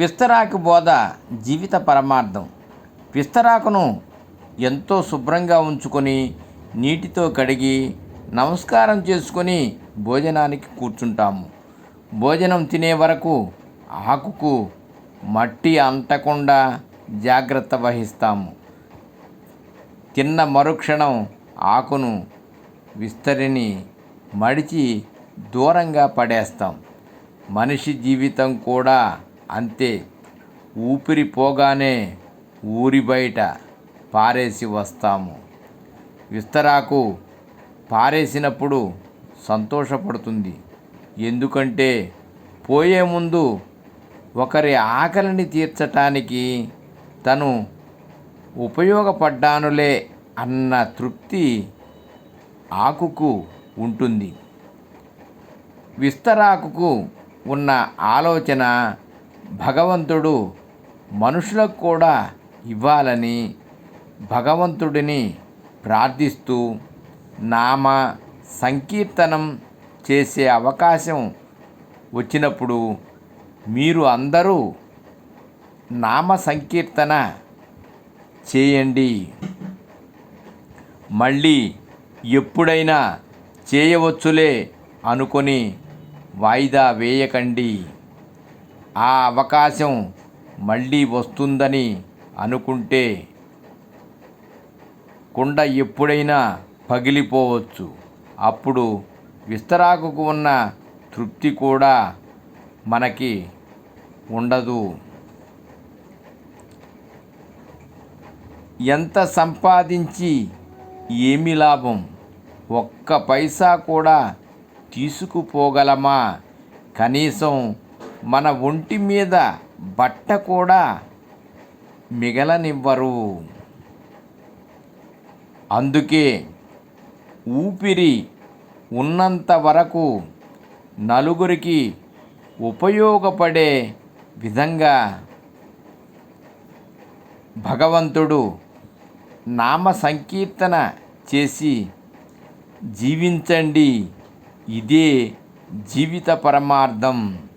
పిస్తరాకు బోధ జీవిత పరమార్థం. విస్తరాకును ఎంతో శుభ్రంగా ఉంచుకొని నీటితో కడిగి నమస్కారం చేసుకొని భోజనానికి కూర్చుంటాము. భోజనం తినే వరకు ఆకుకు మట్టి అంటకుండా జాగ్రత్త వహిస్తాము. తిన్న మరుక్షణం ఆకును విస్తరిని మడిచి దూరంగా పడేస్తాం. మనిషి జీవితం కూడా అంతే. ఊపిరి పోగానే ఊరి బయట పారేసి వస్తాము. విస్తరాకు పారేసినప్పుడు సంతోషపడుతుంది. ఎందుకంటే పోయే ముందు ఒకరి ఆకలిని తీర్చటానికి తను ఉపయోగపడ్డానులే అన్న తృప్తి ఆకుకు ఉంటుంది. విస్తరాకుకు ఉన్న ఆలోచన భగవంతుడు మనుషులకు కూడా ఇవ్వాలని భగవంతుడిని ప్రార్థిస్తూ నామ సంకీర్తనం చేసే అవకాశం వచ్చినప్పుడు మీరు అందరూ నామ సంకీర్తన చేయండి. మళ్ళీ ఎప్పుడైనా చేయవచ్చులే అనుకొని వాయిదా వేయకండి. ఆ అవకాశం మళ్ళీ వస్తుందని అనుకుంటే కుండ ఎప్పుడైనా పగిలిపోవచ్చు. అప్పుడు విస్తరాకుకు ఉన్న తృప్తి కూడా మనకి ఉండదు. ఎంత సంపాదించి ఏమి లాభం? ఒక్క పైసా కూడా తీసుకుపోగలమా? కనీసం మన ఒంటి మీద బట్ట కూడా మిగలనివ్వరు. అందుకే ఊపిరి ఉన్నంత వరకు నలుగురికి ఉపయోగపడే విధంగా భగవంతుడు నామ సంకీర్తన చేసి జీవించండి. ఇదే జీవిత పరమార్థం.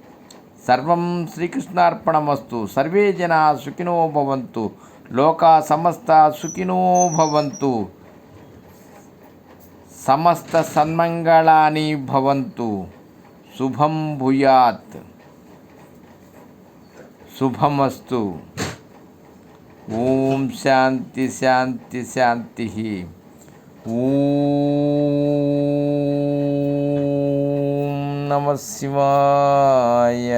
సర్వం శ్రీకృష్ణార్పణమస్తు. సర్వే జనా సుఖినో భవంతు. లోకా సమస్త సుఖినో భవంతు. సమస్త సన్మంగళాని భవంతు. శుభం భూయాత్. శుభమస్తు. ఓం శాంతి శాంతి శాంతి. ఓం నమ శివాయ.